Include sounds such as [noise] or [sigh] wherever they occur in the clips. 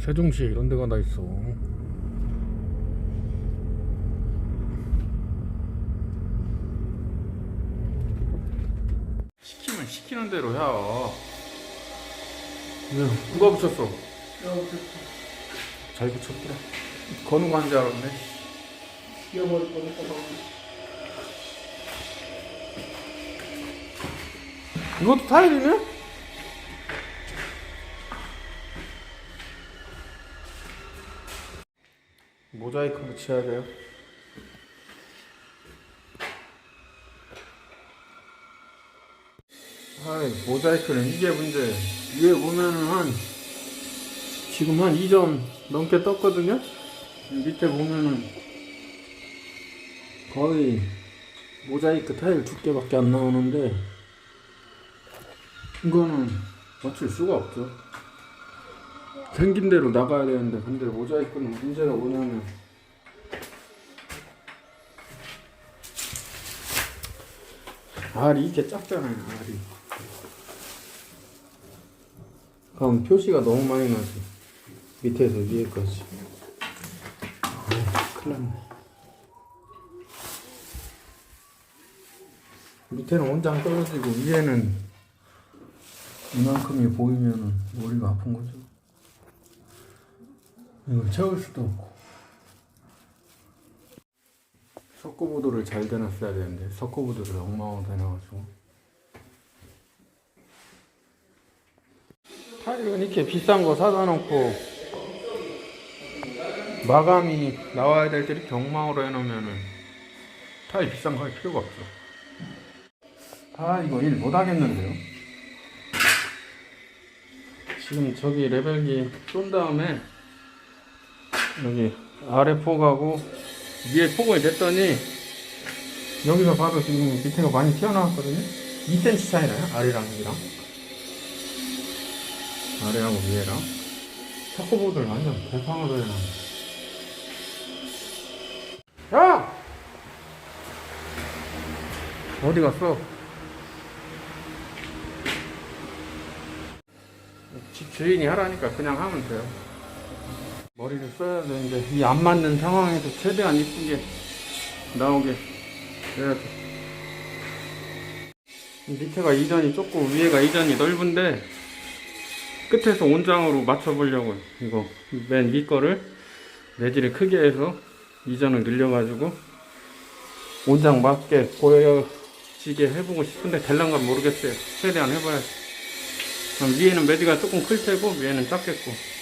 세종시에 이런 데가 다 있어. 시키면 시키는 대로 해. 네, 누가 붙였어? 잘 붙였더라. 건우가 한 줄 알았네. 뛰어버릴 뻔했다. 이것도 타일이네? 모자이크 붙여야 돼요. 아이, 모자이크는 이게 문제. 위에 보면은 한, 지금 한 2점 넘게 떴거든요? 밑에 보면은 거의 모자이크 타일 두께밖에 안 나오는데, 이거는 맞출 수가 없죠. 생긴 대로 나가야 되는데 근데 모자이크는 문제가 뭐냐면 알이 이렇게 작잖아요 알이 그럼 표시가 너무 많이 나지 밑에서 위에까지 아휴, 큰일 났네 밑에는 원장 떨어지고 위에는 이만큼이 보이면은 머리가 아픈 거죠. 이걸 채울 수도 없고. 석고보드를 잘 대놨어야 되는데 석고보드를 엉망으로 대놔가지고. 타일은 이렇게 비싼 거 사다 놓고 마감이 나와야 될 때 이렇게 엉망으로 해놓으면은 타일 비싼 거 할 필요가 없어. 아 이거 일 못하겠는데요. 지금 저기 레벨기 쏜 다음에 여기 아래 폭하고 위에 폭을 냈더니 여기서 봐도 지금 밑에가 많이 튀어나왔거든요 2cm 차이나요 아래랑 위랑 아래하고 위에랑 석고보드를 완전 대상으로 해놨네 야! 어디 갔어? 집 주인이 하라니까 그냥 하면 돼요. 머리를 써야 되는데 이 안 맞는 상황에서 최대한 이쁘게 나오게 해야 돼. 이 밑에가 이전이 좁고 위에가 이전이 넓은데 끝에서 온장으로 맞춰보려고요. 이거 맨 위 거를 내지를 크게 해서 이전을 늘려가지고 온장 맞게 보여지게 해보고 싶은데 될란가 모르겠어요. 최대한 해봐야지. 위에는 매디가 조금 클 테고 위에는 작겠고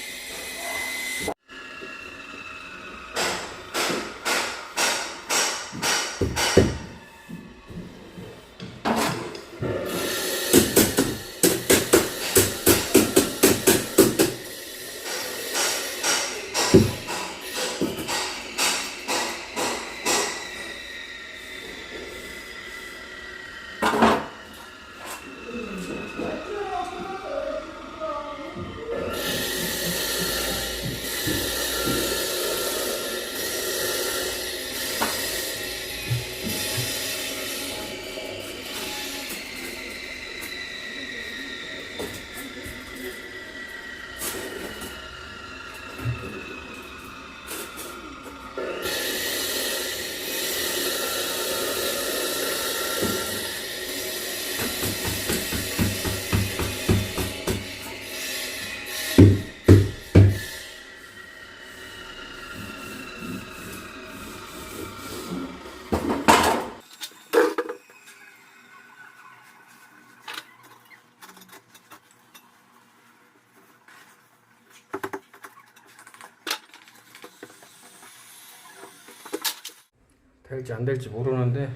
될지 안 될지 모르는데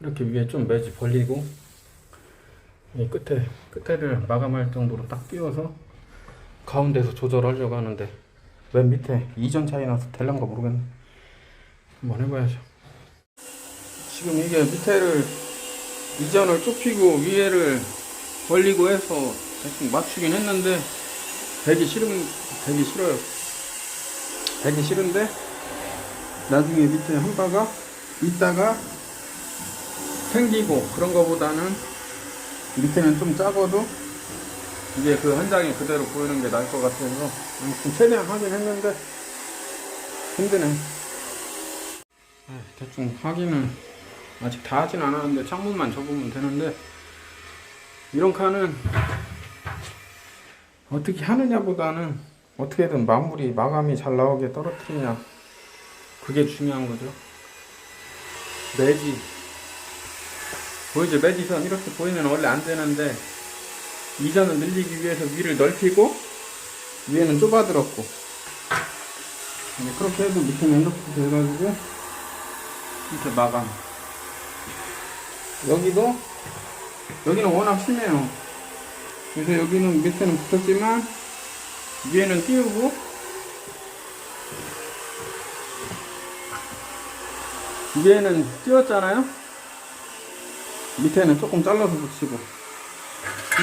이렇게 위에 좀 매지 벌리고 이 끝에 끝에를 마감할 정도로 딱 띄워서 가운데서 조절하려고 하는데 맨 밑에 이전 차이 나서 될란가 모르겠네. 한번 해봐야죠. 지금 이게 밑에를 이전을 좁히고 위에를 벌리고 해서 대충 맞추긴 했는데 되기 싫은 되기 싫어요. 되기 싫은데 나중에 밑에 한 바가 있다가 생기고 그런 거보다는 밑에는 좀 작아도 이게 그한 장이 그대로 보이는 게 나을 것 같아서 아무튼 최대한 하긴 했는데 힘드네. 에이, 대충 하기는 아직 다 하진 않았는데 창문만 접으면 되는데 이런 칸은 어떻게 하느냐 보다는 어떻게든 마무리 마감이 잘 나오게 떨어뜨리냐 그게 중요한 거죠. 매지. 보이죠? 매지선 이렇게 보이면 원래 안 되는데 이전을 늘리기 위해서 위를 넓히고 위에는 좁아들었고. 그렇게 해도 밑에는 이렇게 돼가지고 이렇게 마감. 여기도 여기는 워낙 심해요. 그래서 여기는 밑에는 붙었지만 위에는 띄우고 위에는 띄웠잖아요? 밑에는 조금 잘라서 붙이고.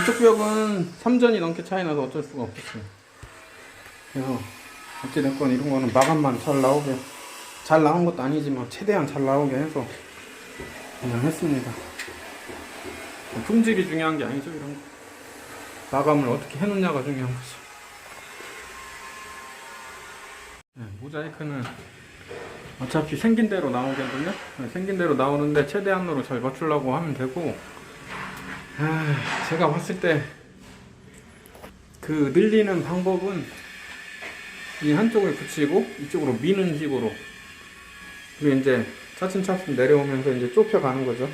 이쪽 벽은 3전이 넘게 차이 나서 어쩔 수가 없었어요. 그래서 어찌됐건 이런 거는 마감만 잘 나오게 잘 나온 것도 아니지만 최대한 잘 나오게 해서 그냥 했습니다. 품질이 중요한 게 아니죠 이런 거. 마감을 어떻게 해놓냐가 중요한 거죠. 네, 모자이크는 어차피 생긴 대로 나오거든요 네, 생긴 대로 나오는데 최대한으로 잘 맞추려고 하면 되고 아, 제가 봤을 때 그 늘리는 방법은 이 한쪽을 붙이고 이쪽으로 미는 식으로 그리고 이제 차츰차츰 내려오면서 이제 좁혀가는 거죠.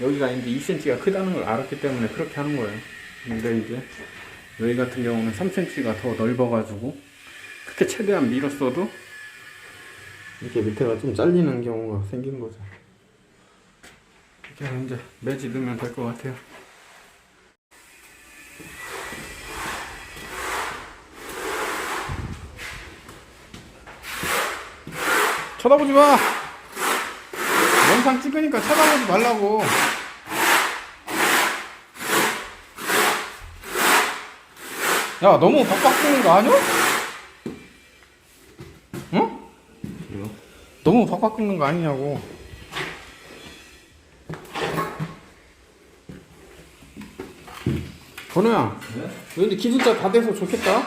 여기가 이제 2cm가 크다는 걸 알았기 때문에 그렇게 하는 거예요. 근데 이제 여기 같은 경우는 3cm가 더 넓어가지고 그렇게 최대한 밀었어도 이렇게 밑에가 좀 잘리는 경우가 생긴 거죠. 이렇게 이제 매지 넣으면 될 것 같아요. 쳐다보지 마! 영상 찍으니까 쳐다보지 말라고. 야, 너무 박박 뜨는 거 아니야? 너무 박박 끓는 거 아니냐고. 건우야, 근데 기술자 다 돼서 좋겠다.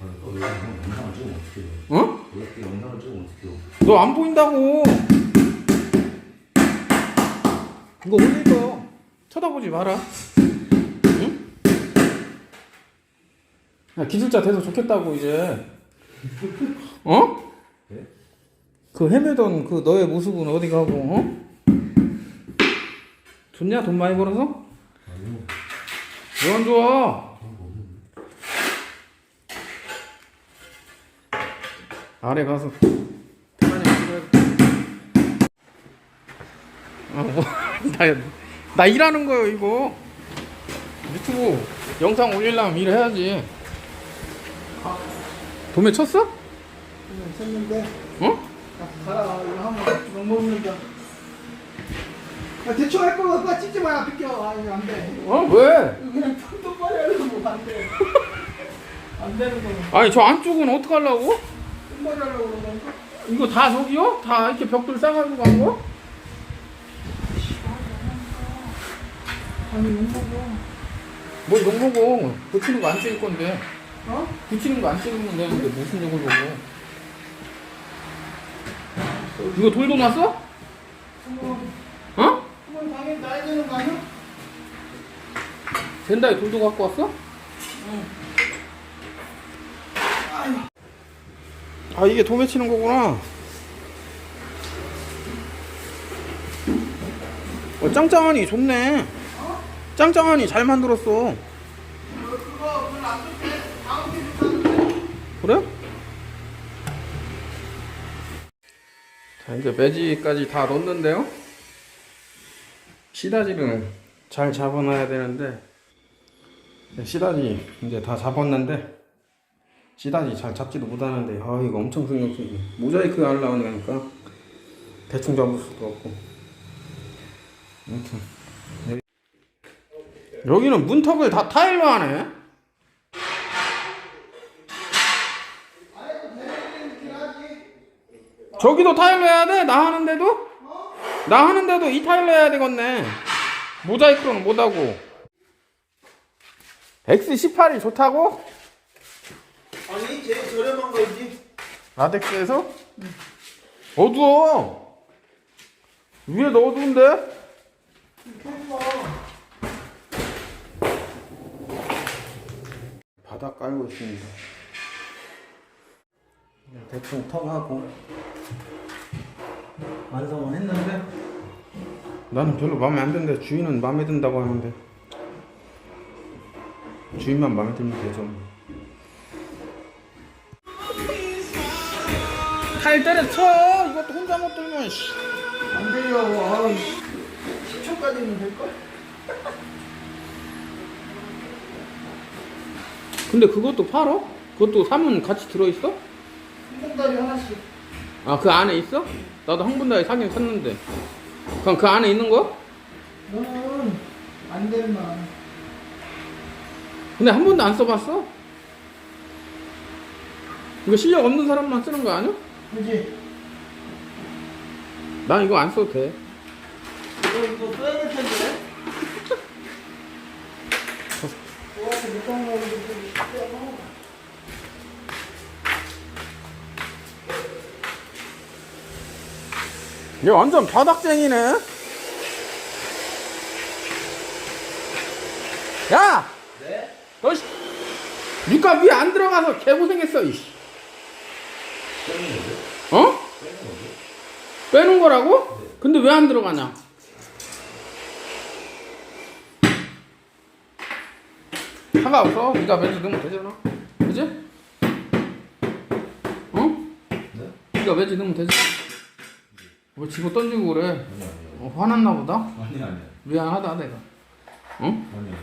영상을 찍으면 어떻게 해요? 어? 이렇게 영상을 찍으면 어떻게 해요? 너 안 보인다고. 이거 올릴 거 쳐다보지 마라. 응? 야, 기술자 돼서 좋겠다고 이제. [laughs] 어? 네? 그 헤매던 그 너의 모습은 어디 가고? 어? 좋냐? 돈 많이 벌어서? 아니요. 왜 안 좋아? 아래 가서 태만이 찍어야 아, 뭐, [laughs] 나, 나 일하는 거예요, 이거. 유튜브 영상 올리려면 일해야지. 도매 쳤어? 쳤는데 어? 아, 가라 이거 하면 욕 먹는다 아, 대충 할 거면 오빠 찍지 마야 비켜 아 이거 안돼 어? 왜? 그냥 똑바로 하려고 안돼 안 되는 거 아니, 저 안쪽은 어떡하려고? 똑바로 하려고 그런 건가? 이거 다 저기요? 다 이렇게 벽돌 싸가지고 간 거? 아니 욕 먹어 뭘 욕보고 붙이는 거 안 찍을 건데. 어? 붙이는 거 안 찍으면 되는데 무슨 욕을 보고. 이거 돌도 놨어? 어? 그건 당연히 나야 되는 거 아니야? 젠다에 돌도 갖고 왔어? 아 이게 도매 치는 거구나. 어, 짱짱하니 좋네. 짱짱하니 잘 만들었어. 자 이제 매지까지 다 넣었는데요. 시다지를 잘 잡아놔야 되는데 네, 시다지 이제 다 잡았는데 시다지 잘 잡지도 못하는데 아 이거 엄청 신경 쓰이네. 모자이크 하려고 하니까 대충 잡을 수도 없고 아무튼 여기- 여기는 문턱을 다 타일로 하네. 저기도 타일로 해야 돼? 나 하는데도? 나 하는데도 이 타일로 해야 되겠네. 모자이크는 못하고. X18이 좋다고? 아니 제일 저렴한 거지 라텍스에서? 어두워. 위에도 어두운데? 바닥 깔고 있습니다. 대충 턱하고 완성은 했는데 나는 별로 마음에 안 드는데 주인은 마음에 든다고 하는데 주인만 마음에 들면 되죠. 칼 때려쳐 이것도 혼자 못 들면 씨. 안 되려고 아우 10초까지는 될걸? 근데 그것도 팔어? 그것도 사면 같이 들어있어? 한봉다리 하나씩 아 그 안에 있어? 나도 항분다에 사긴 샀는데 그럼 그 안에 있는 거? 너는 안 된다 근데 한 번도 안 써봤어? 이거 실력 없는 사람만 쓰는 거 아니야? 그지? 난 이거 안 써도 돼 이거 이거 써야 될 텐데 [laughs] 좋아서 못한 거 이거 얘 완전 바닥쟁이네 야! 네? 너 씨, 밑값 위에 안 들어가서 개고생했어 이씨 빼는 거죠? 어? 빼는 거죠? 빼는 거라고? 근데 왜 안 들어가냐? 상관없어. 네가 매주 넣으면 되잖아. 그지? 어? 네? 네가 매주 넣으면 되지. 뭐 집어 던지고 그래. 아니 아니요. 어, 화났나 보다. 아니 아니요. 미안하다 내가. 응? 아니요.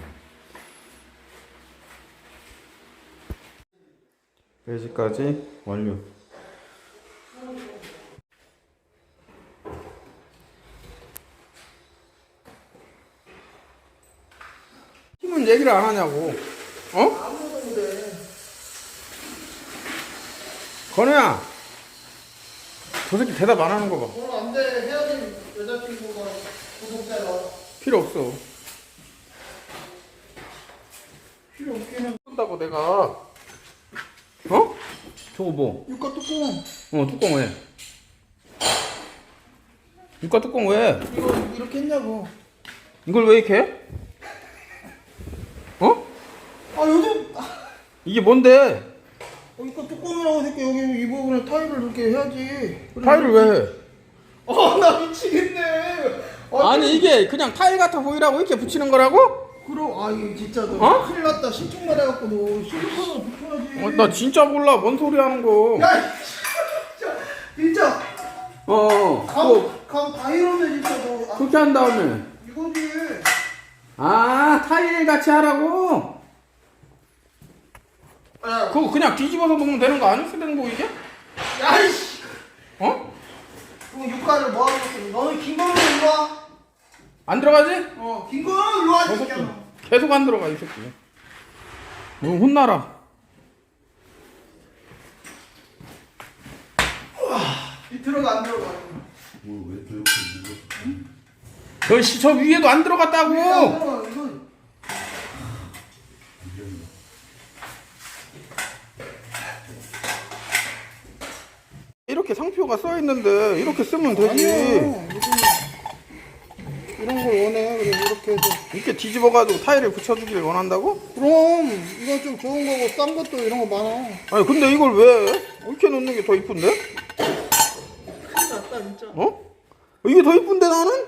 배지까지 완료. 팀은 얘기를 안 하냐고. 어? 건우야. 저 새끼 대답 안 하는 거 봐. 오늘 안돼 헤어진 여자친구가 구독자가 필요 없어. 필요 없기는 한다고 내가. 어? 저거 뭐? 육가 뚜껑 어 뚜껑 왜? 육가 뚜껑 왜? 이거 이렇게 했냐고 이걸 왜 이렇게 해? 어? 아 요즘 아, 이게 뭔데? 이거 뚜껑이라고 새끼 여기 이 부분에 타일을 이렇게 해야지 그래. 타일을 왜 해? 아나 미치겠네 아, 아니 이게 그냥 타일 같아 보이라고 이렇게 붙이는 거라고? 그럼 아 이거 진짜 너 어? 큰일 났다 신청만 해갖고 너 실리콘으로 붙여야지 어, 나 진짜 몰라 뭔 소리 하는 거. 야 진짜 진짜 어. 그거 감감다 이러네 진짜 너 아, 그렇게 한 다음에 이거지 아 타일 같이 하라고? 야, 그거 그냥 뒤집어서 놓으면 되는 거 아니었어 되는 거 이게? 야 이씨 어? 그럼 육가를 뭐 하고 있어 너는 김건우 일로 와 안 들어가지? 어, 김건우 일로 와저 진짜 새끼 계속 안 들어가 이 새끼. 너 혼나라. 이 들어가 안 들어가 뭐왜 또 이렇게 눌러? 너씨 저 위에도 안 들어갔다고. 안 들어가 이거 이렇게 상표가 써 있는데 이렇게 쓰면 되지. 무슨 이런 걸 원해 그래 이렇게 해서 이렇게 뒤집어가지고 타일을 붙여주길 원한다고? 그럼 이건 좀 좋은 거고 싼 것도 이런 거 많아 아니 근데 이걸 왜 이렇게 놓는 게 더 이쁜데? 큰일 났다 진짜 어? 이게 더 이쁜데 나는?